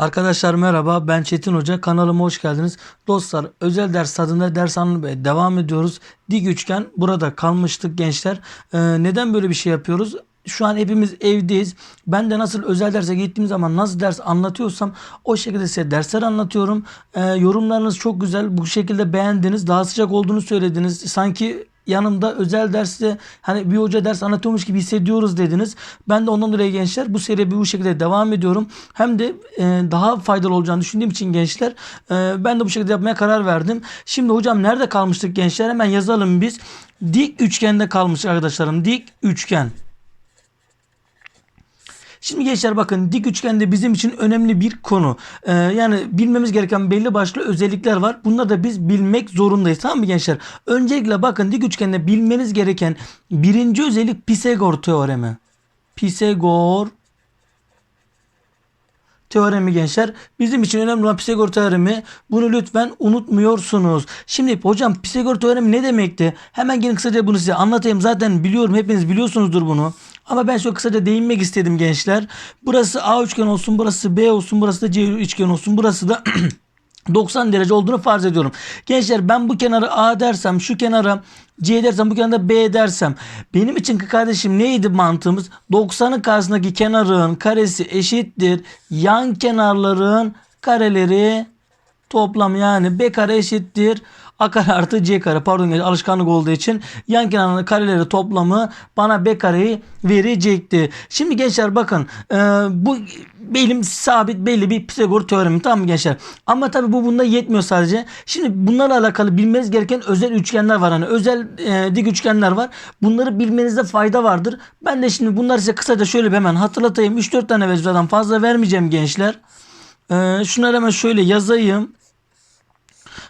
Arkadaşlar merhaba ben Çetin Hoca kanalıma hoş geldiniz. Dostlar özel ders tadında ders anlamaya devam ediyoruz. Dik üçgen burada kalmıştık gençler. Ee, neden böyle bir şey yapıyoruz? Şu an hepimiz evdeyiz. Ben de nasıl özel derse gittiğim zaman nasıl ders anlatıyorsam o şekilde size dersler anlatıyorum. Ee, yorumlarınız çok güzel. Bu şekilde beğendiniz. Daha sıcak olduğunu söylediniz. Sanki yanımda özel derste hani bir hoca ders anlatıyormuş gibi hissediyoruz dediniz. Ben de ondan dolayı gençler bu seriye bu şekilde devam ediyorum. Hem de e, daha faydalı olacağını düşündüğüm için gençler e, ben de bu şekilde yapmaya karar verdim. Şimdi hocam nerede kalmıştık gençler? Hemen yazalım biz. Dik üçgende kalmış arkadaşlarım. Dik üçgen. Şimdi gençler bakın dik üçgende bizim için önemli bir konu. Ee, yani bilmemiz gereken belli başlı özellikler var. Bunları da biz bilmek zorundayız. Tamam mı gençler? Öncelikle bakın dik üçgende bilmeniz gereken birinci özellik Pisagor teoremi. Pisagor teoremi gençler. Bizim için önemli olan Pisagor teoremi. Bunu lütfen unutmuyorsunuz. Şimdi hocam Pisagor teoremi ne demekti? Hemen gelin kısaca bunu size anlatayım. Zaten biliyorum hepiniz biliyorsunuzdur bunu. Ama ben şöyle kısaca değinmek istedim gençler. Burası A üçgen olsun, burası B olsun, burası da C üçgen olsun, burası da 90 derece olduğunu farz ediyorum. Gençler ben bu kenarı A dersem, şu kenara C dersem, bu kenara B dersem benim için kardeşim neydi mantığımız? 90'ın karşısındaki kenarın karesi eşittir. Yan kenarların kareleri toplam yani B kare eşittir. A kare artı C kare pardon alışkanlık olduğu için yan kenarının kareleri toplamı bana B kareyi verecekti. Şimdi gençler bakın e, bu benim sabit belli bir Pisagor teoremi tamam mı gençler? Ama tabi bu bunda yetmiyor sadece. Şimdi bunlarla alakalı bilmeniz gereken özel üçgenler var. Hani özel e, dik üçgenler var. Bunları bilmenizde fayda vardır. Ben de şimdi bunları size kısaca şöyle bir hemen hatırlatayım. 3-4 tane vecdadan fazla vermeyeceğim gençler. E, şunları hemen şöyle yazayım.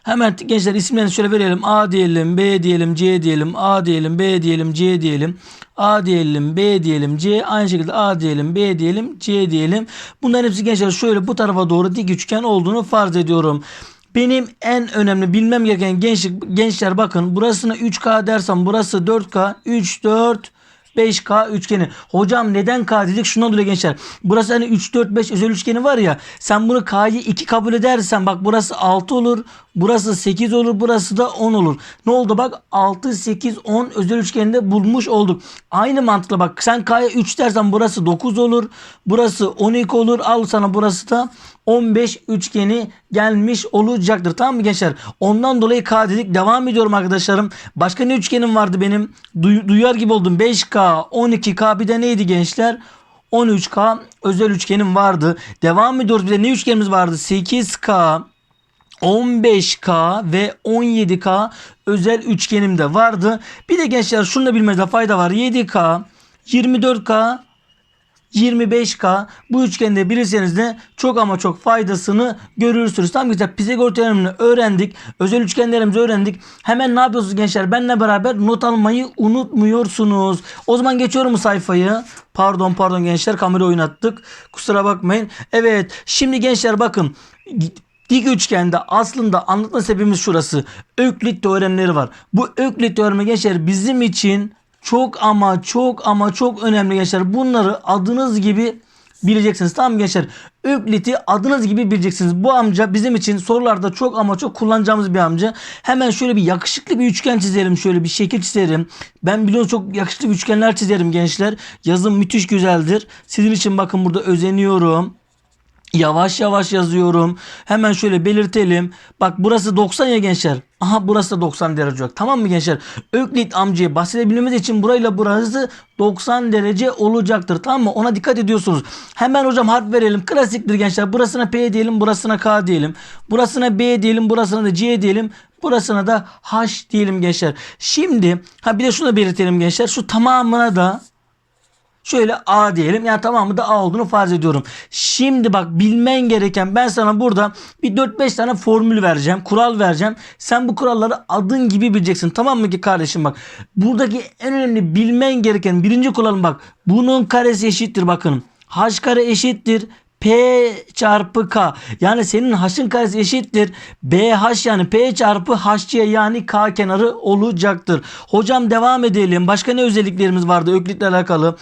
Hemen gençler isimlerini şöyle verelim. A diyelim, B diyelim, C diyelim, A diyelim, B diyelim, C diyelim. A diyelim, B diyelim, C aynı şekilde A diyelim, B diyelim, C diyelim. Bunların hepsi gençler şöyle bu tarafa doğru dik üçgen olduğunu farz ediyorum. Benim en önemli bilmem gereken gençlik, gençler bakın burasına 3K dersem burası 4K 3 4 5K üçgeni. Hocam neden K dedik? Şundan dolayı gençler. Burası hani 3 4 5 özel üçgeni var ya. Sen bunu K'yı 2 kabul edersen bak burası 6 olur. Burası 8 olur. Burası da 10 olur. Ne oldu bak 6 8 10 özel üçgeninde bulmuş olduk. Aynı mantıkla bak sen K'ya 3 dersen burası 9 olur. Burası 12 olur. Al sana burası da 15 üçgeni gelmiş olacaktır. Tamam mı gençler? Ondan dolayı K dedik. Devam ediyorum arkadaşlarım. Başka ne üçgenim vardı benim? Duy- duyar gibi oldum. 5K, 12K bir de neydi gençler? 13K özel üçgenim vardı. Devam ediyoruz. Bir de ne üçgenimiz vardı? 8K, 15K ve 17K özel üçgenim de vardı. Bir de gençler şunu da bilmenize fayda var. 7K, 24K 25K bu üçgende bilirseniz de çok ama çok faydasını görürsünüz. Tam güzel Pisagor teoremini öğrendik. Özel üçgenlerimizi öğrendik. Hemen ne yapıyorsunuz gençler? Benle beraber not almayı unutmuyorsunuz. O zaman geçiyorum sayfayı. Pardon pardon gençler kamera oynattık. Kusura bakmayın. Evet şimdi gençler bakın. Dik üçgende aslında anlatma sebebimiz şurası. Öklit teoremleri var. Bu Öklit teoremi gençler bizim için çok ama çok ama çok önemli gençler. Bunları adınız gibi bileceksiniz. Tamam gençler? Öklit'i adınız gibi bileceksiniz. Bu amca bizim için sorularda çok ama çok kullanacağımız bir amca. Hemen şöyle bir yakışıklı bir üçgen çizelim. Şöyle bir şekil çizerim. Ben biliyorsunuz çok yakışıklı üçgenler çizerim gençler. Yazım müthiş güzeldir. Sizin için bakın burada özeniyorum. Yavaş yavaş yazıyorum. Hemen şöyle belirtelim. Bak burası 90 ya gençler. Aha burası da 90 derece olacak. Tamam mı gençler? Öklit amcayı bahsedebilmemiz için burayla burası 90 derece olacaktır. Tamam mı? Ona dikkat ediyorsunuz. Hemen hocam harf verelim. Klasiktir gençler. Burasına P diyelim. Burasına K diyelim. Burasına B diyelim. Burasına da C diyelim. Burasına da H diyelim gençler. Şimdi ha bir de şunu da belirtelim gençler. Şu tamamına da Şöyle A diyelim. Yani tamamı da A olduğunu farz ediyorum. Şimdi bak bilmen gereken ben sana burada bir 4-5 tane formül vereceğim. Kural vereceğim. Sen bu kuralları adın gibi bileceksin. Tamam mı ki kardeşim bak. Buradaki en önemli bilmen gereken birinci kuralım bak. Bunun karesi eşittir bakın. H kare eşittir. P çarpı K. Yani senin H'ın karesi eşittir. BH yani P çarpı HC yani K kenarı olacaktır. Hocam devam edelim. Başka ne özelliklerimiz vardı Öklit'le alakalı?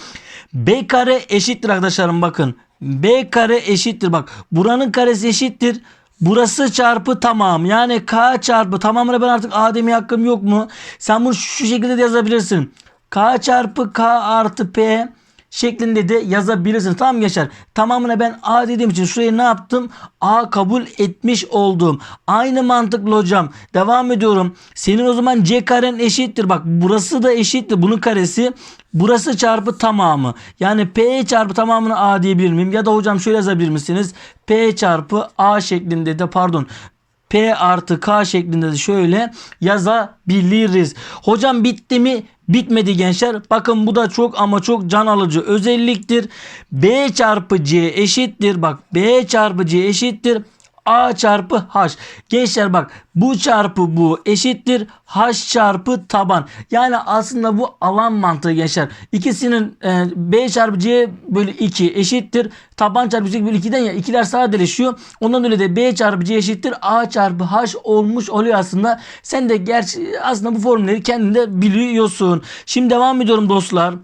B kare eşittir arkadaşlarım bakın. B kare eşittir. Bak buranın karesi eşittir. Burası çarpı tamam. Yani K çarpı tamamına ben artık A demeye hakkım yok mu? Sen bunu şu şekilde de yazabilirsin. K çarpı K artı P şeklinde de yazabilirsin. Tamam mı gençler? Tamamına ben A dediğim için şuraya ne yaptım? A kabul etmiş oldum. Aynı mantıklı hocam. Devam ediyorum. Senin o zaman C karen eşittir. Bak burası da eşittir. Bunun karesi. Burası çarpı tamamı. Yani P çarpı tamamını A diyebilir miyim? Ya da hocam şöyle yazabilir misiniz? P çarpı A şeklinde de pardon. P artı K şeklinde de şöyle yazabiliriz. Hocam bitti mi? Bitmedi gençler. Bakın bu da çok ama çok can alıcı özelliktir. B çarpı C eşittir. Bak B çarpı C eşittir. A çarpı H. Gençler bak bu çarpı bu eşittir. H çarpı taban. Yani aslında bu alan mantığı gençler. İkisinin e, B çarpı C bölü 2 eşittir. Taban çarpı C bölü 2'den ya ikiler sadeleşiyor. Ondan dolayı da B çarpı C eşittir. A çarpı H olmuş oluyor aslında. Sen de gerçi aslında bu formülleri kendinde biliyorsun. Şimdi devam ediyorum dostlar.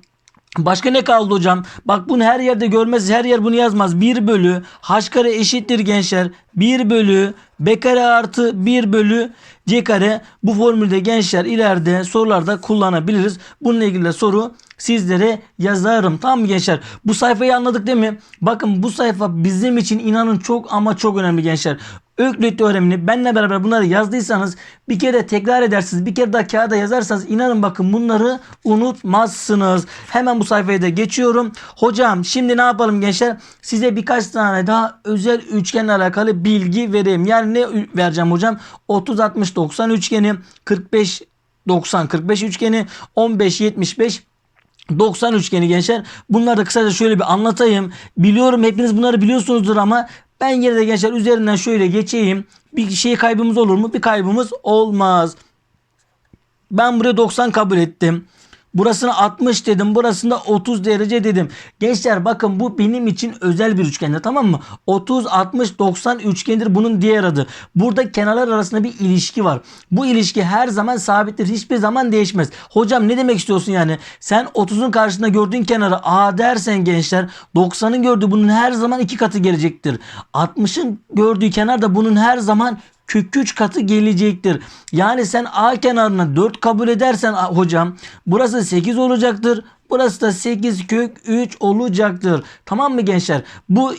Başka ne kaldı hocam? Bak bunu her yerde görmez. Her yer bunu yazmaz. 1 bölü h kare eşittir gençler. 1 bölü b kare artı 1 bölü c kare. Bu formülde gençler ileride sorularda kullanabiliriz. Bununla ilgili de soru sizlere yazarım. Tamam mı gençler? Bu sayfayı anladık değil mi? Bakın bu sayfa bizim için inanın çok ama çok önemli gençler. Öklit teoremini benle beraber bunları yazdıysanız bir kere tekrar edersiniz. Bir kere daha kağıda yazarsanız inanın bakın bunları unutmazsınız. Hemen bu sayfaya da geçiyorum. Hocam şimdi ne yapalım gençler? Size birkaç tane daha özel üçgenle alakalı bilgi vereyim. Yani ne vereceğim hocam? 30 60 90 üçgeni, 45 90 45 üçgeni, 15 75 90 üçgeni gençler. Bunları da kısaca şöyle bir anlatayım. Biliyorum hepiniz bunları biliyorsunuzdur ama ben yine de gençler üzerinden şöyle geçeyim. Bir şey kaybımız olur mu? Bir kaybımız olmaz. Ben buraya 90 kabul ettim. Burasını 60 dedim. Burasında 30 derece dedim. Gençler bakın bu benim için özel bir üçgendir tamam mı? 30, 60, 90 üçgendir bunun diğer adı. Burada kenarlar arasında bir ilişki var. Bu ilişki her zaman sabittir. Hiçbir zaman değişmez. Hocam ne demek istiyorsun yani? Sen 30'un karşısında gördüğün kenara A dersen gençler 90'ın gördüğü bunun her zaman iki katı gelecektir. 60'ın gördüğü kenar da bunun her zaman kök 3 katı gelecektir. Yani sen A kenarına 4 kabul edersen hocam burası 8 olacaktır. Burası da 8 kök 3 olacaktır. Tamam mı gençler? Bu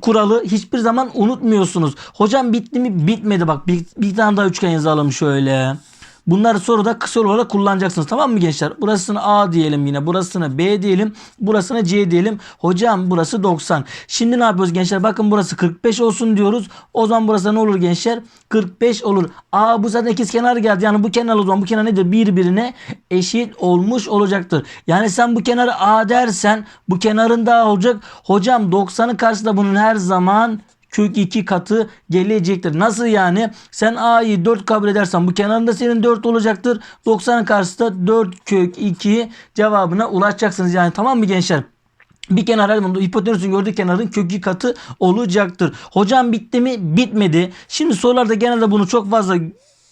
kuralı hiçbir zaman unutmuyorsunuz. Hocam bitti mi? Bitmedi bak. Bir, bir tane daha üçgen yazalım şöyle. Bunları soruda kısa olarak kullanacaksınız. Tamam mı gençler? Burasını A diyelim yine. Burasını B diyelim. Burasını C diyelim. Hocam burası 90. Şimdi ne yapıyoruz gençler? Bakın burası 45 olsun diyoruz. O zaman burası ne olur gençler? 45 olur. A bu zaten ikiz kenar geldi. Yani bu kenar o zaman bu kenar nedir? Birbirine eşit olmuş olacaktır. Yani sen bu kenarı A dersen bu kenarın da A olacak. Hocam 90'ın karşısında bunun her zaman kök 2 katı gelecektir. Nasıl yani? Sen A'yı 4 kabul edersen bu kenarında senin 4 olacaktır. 90'ın karşısında 4 kök 2 cevabına ulaşacaksınız. Yani tamam mı gençler? Bir kenar her hipotenüsün gördüğü kenarın kökü katı olacaktır. Hocam bitti mi? Bitmedi. Şimdi sorularda genelde bunu çok fazla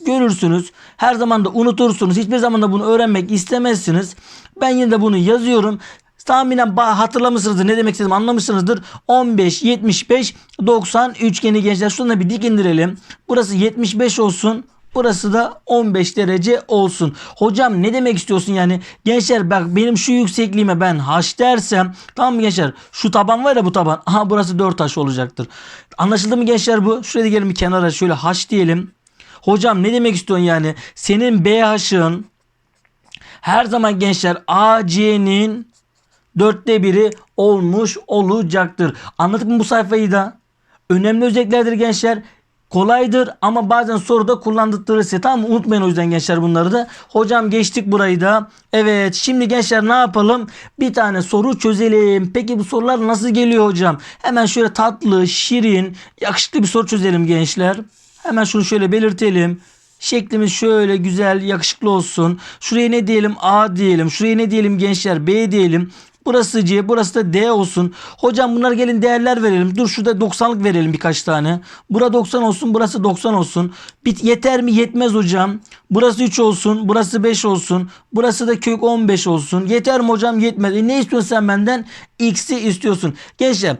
görürsünüz. Her zaman da unutursunuz. Hiçbir zaman da bunu öğrenmek istemezsiniz. Ben yine de bunu yazıyorum. Tahminen hatırlamışsınızdır. Ne demek istedim anlamışsınızdır. 15, 75, 90 üçgeni gençler. Şunu da bir dik indirelim. Burası 75 olsun. Burası da 15 derece olsun. Hocam ne demek istiyorsun yani? Gençler bak benim şu yüksekliğime ben h dersem tamam mı gençler? Şu taban var ya bu taban. Aha burası 4 taş olacaktır. Anlaşıldı mı gençler bu? Şuraya gelin bir kenara şöyle h diyelim. Hocam ne demek istiyorsun yani? Senin BH'ın her zaman gençler AC'nin dörtte biri olmuş olacaktır. Anladık mı bu sayfayı da? Önemli özelliklerdir gençler. Kolaydır ama bazen soruda kullandırır size. Tamam mı? Unutmayın o yüzden gençler bunları da. Hocam geçtik burayı da. Evet şimdi gençler ne yapalım? Bir tane soru çözelim. Peki bu sorular nasıl geliyor hocam? Hemen şöyle tatlı, şirin, yakışıklı bir soru çözelim gençler. Hemen şunu şöyle belirtelim. Şeklimiz şöyle güzel yakışıklı olsun. Şuraya ne diyelim A diyelim. Şuraya ne diyelim gençler B diyelim. Burası C, burası da D olsun. Hocam bunlar gelin değerler verelim. Dur şurada 90'lık verelim birkaç tane. Bura 90 olsun, burası 90 olsun. Bit yeter mi? Yetmez hocam. Burası 3 olsun, burası 5 olsun. Burası da kök 15 olsun. Yeter mi hocam? Yetmez. E ne istiyorsun sen benden? X'i istiyorsun. Gençler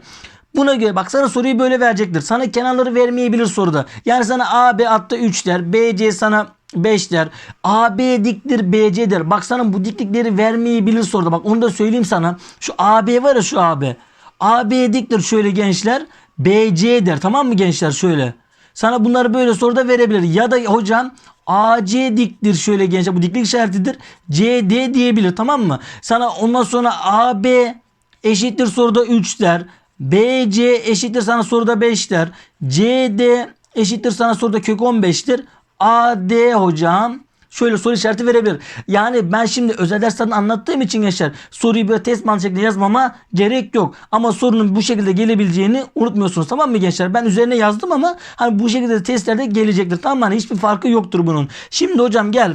Buna göre bak sana soruyu böyle verecektir. Sana kenarları vermeyebilir soruda. Yani sana A, B hatta 3 der. B, sana 5 der. A, B diktir, B, C der. Bak sana bu diklikleri vermeyebilir soruda. Bak onu da söyleyeyim sana. Şu A, B var ya şu A, B. A, B diktir şöyle gençler. B, C der. Tamam mı gençler şöyle. Sana bunları böyle soruda verebilir. Ya da hocam AC diktir şöyle gençler. Bu diklik işaretidir. CD diyebilir tamam mı? Sana ondan sonra AB eşittir soruda 3 der. BC eşittir sana soruda 5 der. CD eşittir sana soruda kök 15'tir. AD hocam şöyle soru işareti verebilir. Yani ben şimdi özel derslerden anlattığım için gençler soruyu böyle test mantığı şeklinde yazmama gerek yok. Ama sorunun bu şekilde gelebileceğini unutmuyorsunuz tamam mı gençler? Ben üzerine yazdım ama hani bu şekilde testlerde gelecektir tamam mı? Hani hiçbir farkı yoktur bunun. Şimdi hocam gel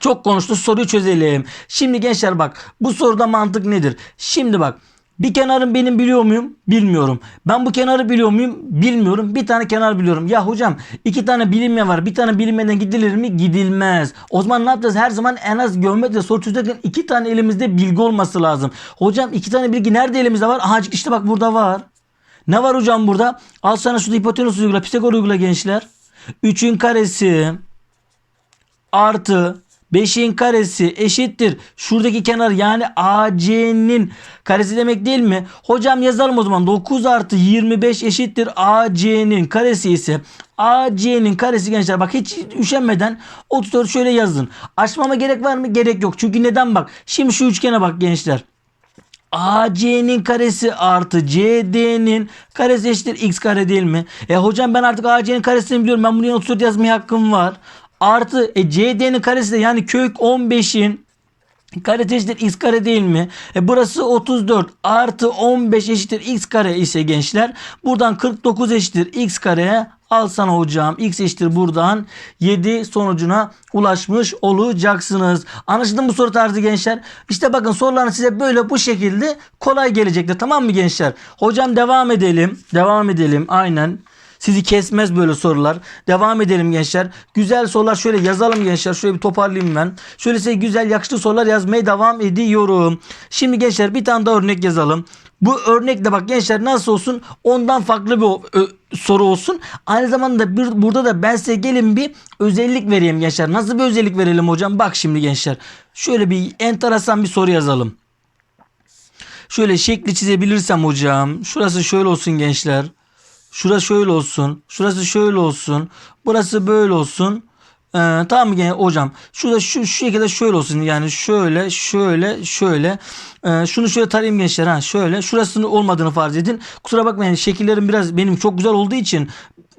çok konuştu soruyu çözelim. Şimdi gençler bak bu soruda mantık nedir? Şimdi bak bir kenarım benim biliyor muyum? Bilmiyorum. Ben bu kenarı biliyor muyum? Bilmiyorum. Bir tane kenar biliyorum. Ya hocam iki tane bilinmeyen var. Bir tane bilinmeden gidilir mi? Gidilmez. O zaman ne yapacağız? Her zaman en az geometri soru çözerken iki tane elimizde bilgi olması lazım. Hocam iki tane bilgi nerede elimizde var? Aha işte bak burada var. Ne var hocam burada? Al sana şurada hipotenüs uygula. Pisagor uygula gençler. 3'ün karesi artı 5'in karesi eşittir. Şuradaki kenar yani AC'nin karesi demek değil mi? Hocam yazalım o zaman. 9 artı 25 eşittir AC'nin karesi ise AC'nin karesi gençler bak hiç üşenmeden 34 şöyle yazın. Açmama gerek var mı? Gerek yok. Çünkü neden bak? Şimdi şu üçgene bak gençler. AC'nin karesi artı CD'nin karesi eşittir x kare değil mi? E hocam ben artık AC'nin karesini biliyorum. Ben bunu 34 yazmaya hakkım var. Artı e, CD'nin karesi de yani kök 15'in karesi eşittir x kare değil mi? E burası 34 artı 15 eşittir x kare ise gençler buradan 49 eşittir x kareye al sana hocam x eşittir buradan 7 sonucuna ulaşmış olacaksınız. Anlaşıldı mı bu soru tarzı gençler? İşte bakın soruların size böyle bu şekilde kolay gelecektir tamam mı gençler? Hocam devam edelim. Devam edelim aynen. Sizi kesmez böyle sorular. Devam edelim gençler. Güzel sorular şöyle yazalım gençler. Şöyle bir toparlayayım ben. Şöyle size güzel yakışıklı sorular yazmaya devam ediyorum. Şimdi gençler bir tane daha örnek yazalım. Bu örnekte bak gençler nasıl olsun ondan farklı bir soru olsun. Aynı zamanda bir, burada da ben size gelin bir özellik vereyim gençler. Nasıl bir özellik verelim hocam? Bak şimdi gençler. Şöyle bir enteresan bir soru yazalım. Şöyle şekli çizebilirsem hocam. Şurası şöyle olsun gençler. Şurası şöyle olsun. Şurası şöyle olsun. Burası böyle olsun. Ee, tamam gene hocam? Şurada şu, şu şekilde şöyle olsun. Yani şöyle şöyle şöyle. Ee, şunu şöyle tarayayım gençler. Ha şöyle. Şurasının olmadığını farz edin. Kusura bakmayın şekillerim biraz benim çok güzel olduğu için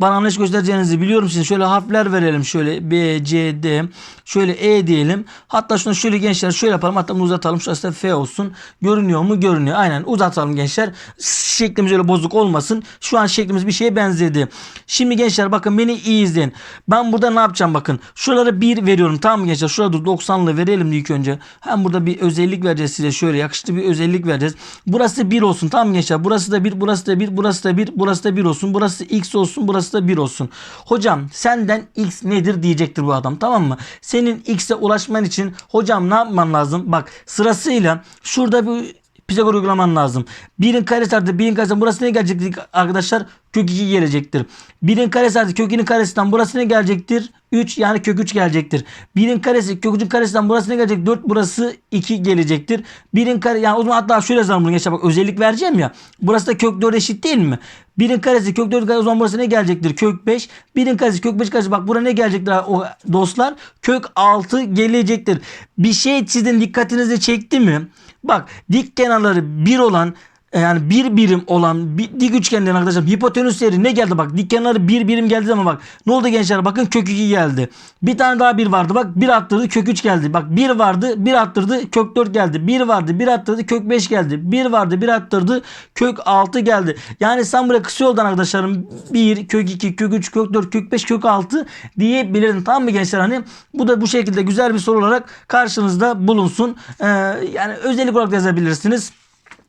bana anlayış göstereceğinizi biliyorum sizin. Şöyle harfler verelim. Şöyle B, C, D. Şöyle E diyelim. Hatta şunu şöyle gençler şöyle yapalım. Hatta bunu uzatalım. Şurası da F olsun. Görünüyor mu? Görünüyor. Aynen uzatalım gençler. Şeklimiz öyle bozuk olmasın. Şu an şeklimiz bir şeye benzedi. Şimdi gençler bakın beni iyi izleyin. Ben burada ne yapacağım bakın. Şuralara 1 veriyorum. Tamam mı gençler? Şurada 90'lı verelim ilk önce. Hem burada bir özellik vereceğiz size. Şöyle yakışıklı bir özellik vereceğiz. Burası 1 olsun. Tamam mı gençler? Burası da 1, burası da 1, burası da 1, burası da 1 olsun. Burası x olsun, burası da 1 olsun. Hocam senden x nedir diyecektir bu adam. Tamam mı? Senin x'e ulaşman için hocam ne yapman lazım? Bak sırasıyla şurada bir Pisagor uygulaman lazım. 1'in karesi artı 1'in karesi burası ne gelecektir arkadaşlar? Kök 2 gelecektir. 1'in karesi artı kök 2'nin karesinden burası ne gelecektir? 3 yani kök 3 gelecektir. 1'in karesi kök 3'ün karesinden burası ne gelecek? 4 burası 2 gelecektir. 1'in kare yani o zaman hatta şöyle yazalım bunu geçer bak özellik vereceğim ya. Burası da kök 4 eşit değil mi? 1'in karesi kök 4 karesi o zaman burası ne gelecektir? Kök 5. 1'in karesi kök 5 karesi bak buraya ne gelecektir o dostlar? Kök 6 gelecektir. Bir şey çizin dikkatinizi çekti mi? Bak dik kenarları 1 olan yani bir birim olan bir dik üçgenlerin arkadaşlar hipotenüsleri ne geldi bak dik kenarı bir birim geldi ama bak ne oldu gençler bakın kök 2 geldi. Bir tane daha bir vardı bak bir attırdı kök 3 geldi. Bak bir vardı bir attırdı kök 4 geldi. Bir vardı bir attırdı kök 5 geldi. Bir vardı bir attırdı kök 6 geldi. Yani sen buraya kısa yoldan arkadaşlarım 1 kök 2 kök 3 kök 4 kök 5 kök 6 diyebilirdin tamam mı gençler hani bu da bu şekilde güzel bir soru olarak karşınızda bulunsun. Ee, yani özellik olarak yazabilirsiniz.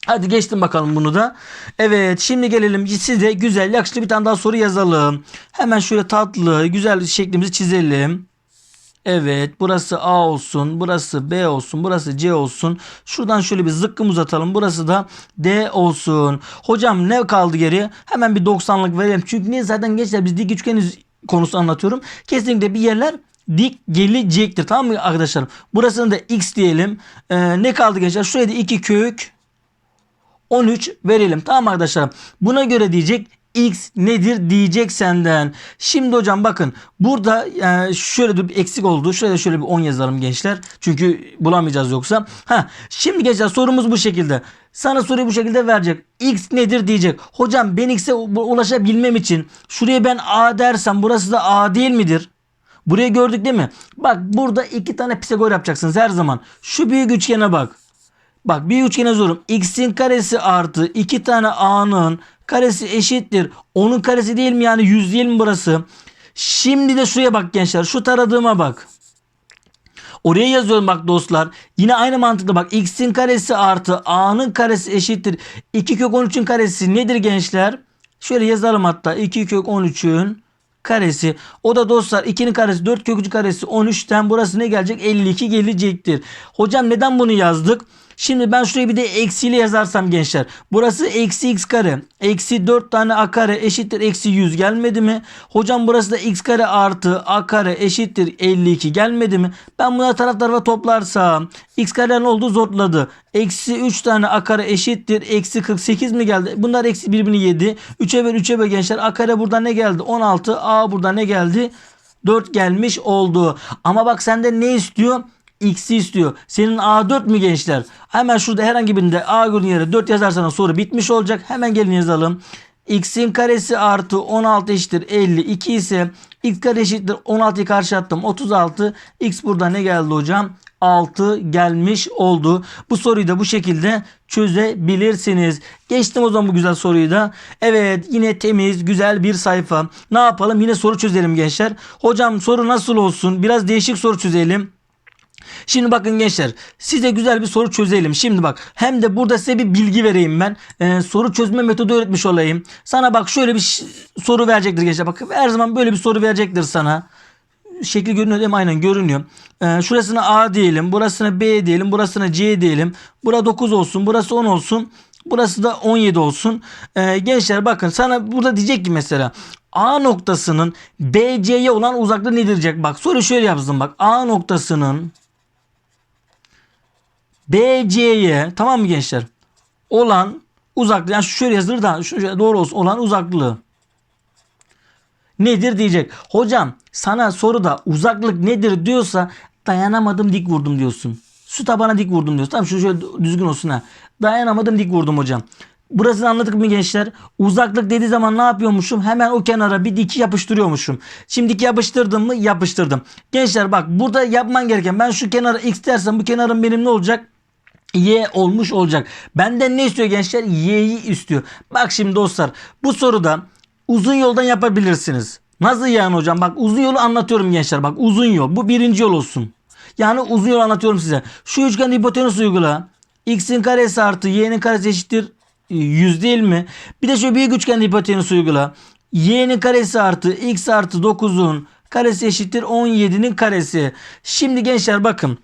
Hadi geçtim bakalım bunu da. Evet şimdi gelelim size güzel yakışıklı bir tane daha soru yazalım. Hemen şöyle tatlı güzel şeklimizi çizelim. Evet burası A olsun. Burası B olsun. Burası C olsun. Şuradan şöyle bir zıkkım uzatalım. Burası da D olsun. Hocam ne kaldı geri? Hemen bir 90'lık verelim. Çünkü niye zaten gençler biz dik üçgeniz konusu anlatıyorum. Kesinlikle bir yerler dik gelecektir. Tamam mı arkadaşlarım? Burasını da x diyelim. Ee, ne kaldı gençler? Şuraya da 2 kök 13 verelim. Tamam arkadaşlar? Buna göre diyecek x nedir diyecek senden. Şimdi hocam bakın burada e, şöyle bir eksik oldu. Şöyle şöyle bir 10 yazalım gençler. Çünkü bulamayacağız yoksa. Ha, şimdi gençler sorumuz bu şekilde. Sana soruyu bu şekilde verecek. X nedir diyecek. Hocam ben x'e ulaşabilmem için şuraya ben a dersem burası da a değil midir? Burayı gördük değil mi? Bak burada iki tane Pisagor yapacaksınız her zaman. Şu büyük üçgene bak. Bak bir üçgene zorum. X'in karesi artı 2 tane A'nın karesi eşittir. Onun karesi değil mi yani 100 değil mi burası? Şimdi de şuraya bak gençler. Şu taradığıma bak. Oraya yazıyorum bak dostlar. Yine aynı mantıkla bak. X'in karesi artı A'nın karesi eşittir. 2 kök 13'ün karesi nedir gençler? Şöyle yazalım hatta. 2 kök 13'ün karesi. O da dostlar 2'nin karesi 4 kök 3 karesi 13'ten burası ne gelecek? 52 gelecektir. Hocam neden bunu yazdık? Şimdi ben şuraya bir de eksiyle yazarsam gençler. Burası eksi x kare. Eksi 4 tane a kare eşittir eksi 100 gelmedi mi? Hocam burası da x kare artı a kare eşittir 52 gelmedi mi? Ben bunları taraf tarafa toplarsam x kare ne oldu? Zorladı. Eksi 3 tane a kare eşittir. Eksi 48 mi geldi? Bunlar eksi birbirini yedi. 3'e böl 3'e böl gençler. A kare burada ne geldi? 16. A burada ne geldi? 4 gelmiş oldu. Ama bak sende ne istiyor? X'i istiyor. Senin A4 mü gençler? Hemen şurada herhangi birinde A günün yere 4 yazarsanız soru bitmiş olacak. Hemen gelin yazalım. X'in karesi artı 16 eşittir 52 ise X kare eşittir 16'yı karşı attım 36. X burada ne geldi hocam? 6 gelmiş oldu. Bu soruyu da bu şekilde çözebilirsiniz. Geçtim o zaman bu güzel soruyu da. Evet yine temiz güzel bir sayfa. Ne yapalım? Yine soru çözelim gençler. Hocam soru nasıl olsun? Biraz değişik soru çözelim. Şimdi bakın gençler size güzel bir soru çözelim. Şimdi bak hem de burada size bir bilgi vereyim ben. Ee, soru çözme metodu öğretmiş olayım. Sana bak şöyle bir soru verecektir gençler. Bak her zaman böyle bir soru verecektir sana. Şekli görünüyor değil mi? Aynen görünüyor. Ee, şurasına A diyelim. Burasına B diyelim. Burasına C diyelim. Bura 9 olsun. Burası 10 olsun. Burası da 17 olsun. Ee, gençler bakın sana burada diyecek ki mesela A noktasının BC'ye olan uzaklığı nedir diyecek. Bak soru şöyle yapsın bak. A noktasının BC'ye tamam mı gençler? Olan uzaklığı yani şöyle yazılır da şöyle doğru olsun olan uzaklığı nedir diyecek. Hocam sana soruda uzaklık nedir diyorsa dayanamadım dik vurdum diyorsun. Şu tabana dik vurdum diyorsun. Tamam şu şöyle düzgün olsun ha. Dayanamadım dik vurdum hocam. Burasını anladık mı gençler? Uzaklık dediği zaman ne yapıyormuşum? Hemen o kenara bir diki yapıştırıyormuşum. Şimdi diki yapıştırdım mı? Yapıştırdım. Gençler bak burada yapman gereken ben şu kenara x dersem bu kenarın benim ne olacak? Y olmuş olacak. Benden ne istiyor gençler? Y'yi istiyor. Bak şimdi dostlar bu soruda uzun yoldan yapabilirsiniz. Nasıl yani hocam? Bak uzun yolu anlatıyorum gençler. Bak uzun yol. Bu birinci yol olsun. Yani uzun yol anlatıyorum size. Şu üçgen hipotenüs uygula. X'in karesi artı y'nin karesi eşittir 100 değil mi? Bir de şu büyük üçgen hipotenüs uygula. y'nin karesi artı x artı 9'un karesi eşittir 17'nin karesi. Şimdi gençler bakın.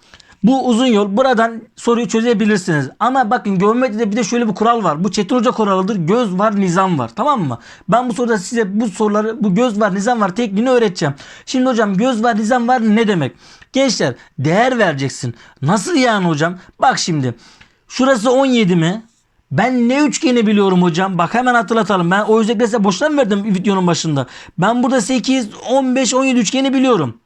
Bu uzun yol. Buradan soruyu çözebilirsiniz. Ama bakın geometride bir de şöyle bir kural var. Bu Çetin Hoca kuralıdır. Göz var, nizam var. Tamam mı? Ben bu soruda size bu soruları, bu göz var, nizam var tekniğini öğreteceğim. Şimdi hocam göz var, nizam var ne demek? Gençler değer vereceksin. Nasıl yani hocam? Bak şimdi. Şurası 17 mi? Ben ne üçgeni biliyorum hocam? Bak hemen hatırlatalım. Ben o özellikle size boşuna verdim videonun başında? Ben burada 8, 15, 17 üçgeni biliyorum.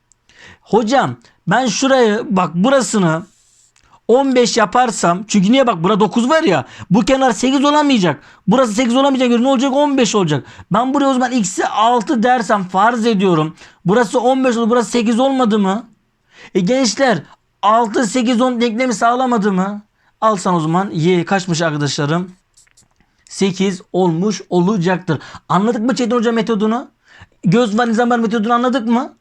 Hocam ben şurayı bak burasını 15 yaparsam çünkü niye bak burada 9 var ya bu kenar 8 olamayacak. Burası 8 olamayacak ne olacak 15 olacak. Ben buraya o zaman x'i 6 dersem farz ediyorum. Burası 15 oldu burası 8 olmadı mı? E gençler 6 8 10 denklemi sağlamadı mı? Alsan o zaman y kaçmış arkadaşlarım? 8 olmuş olacaktır. Anladık mı Çetin Hoca metodunu? Göz var nizam var metodunu anladık mı?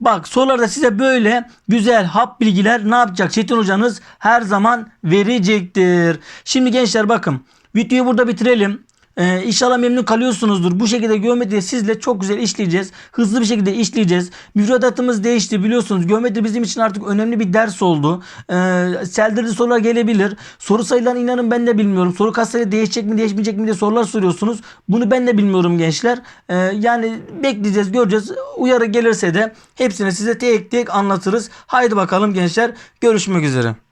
Bak sorularda size böyle güzel hap bilgiler ne yapacak Çetin hocanız her zaman verecektir. Şimdi gençler bakın videoyu burada bitirelim. Ee, inşallah memnun kalıyorsunuzdur. Bu şekilde geometriyi sizle çok güzel işleyeceğiz. Hızlı bir şekilde işleyeceğiz. Müfredatımız değişti biliyorsunuz. Geometri bizim için artık önemli bir ders oldu. Ee, seldirici sorular gelebilir. Soru sayılarını inanın ben de bilmiyorum. Soru kasları değişecek mi değişmeyecek mi diye sorular soruyorsunuz. Bunu ben de bilmiyorum gençler. Ee, yani bekleyeceğiz göreceğiz. Uyarı gelirse de hepsini size tek tek anlatırız. Haydi bakalım gençler görüşmek üzere.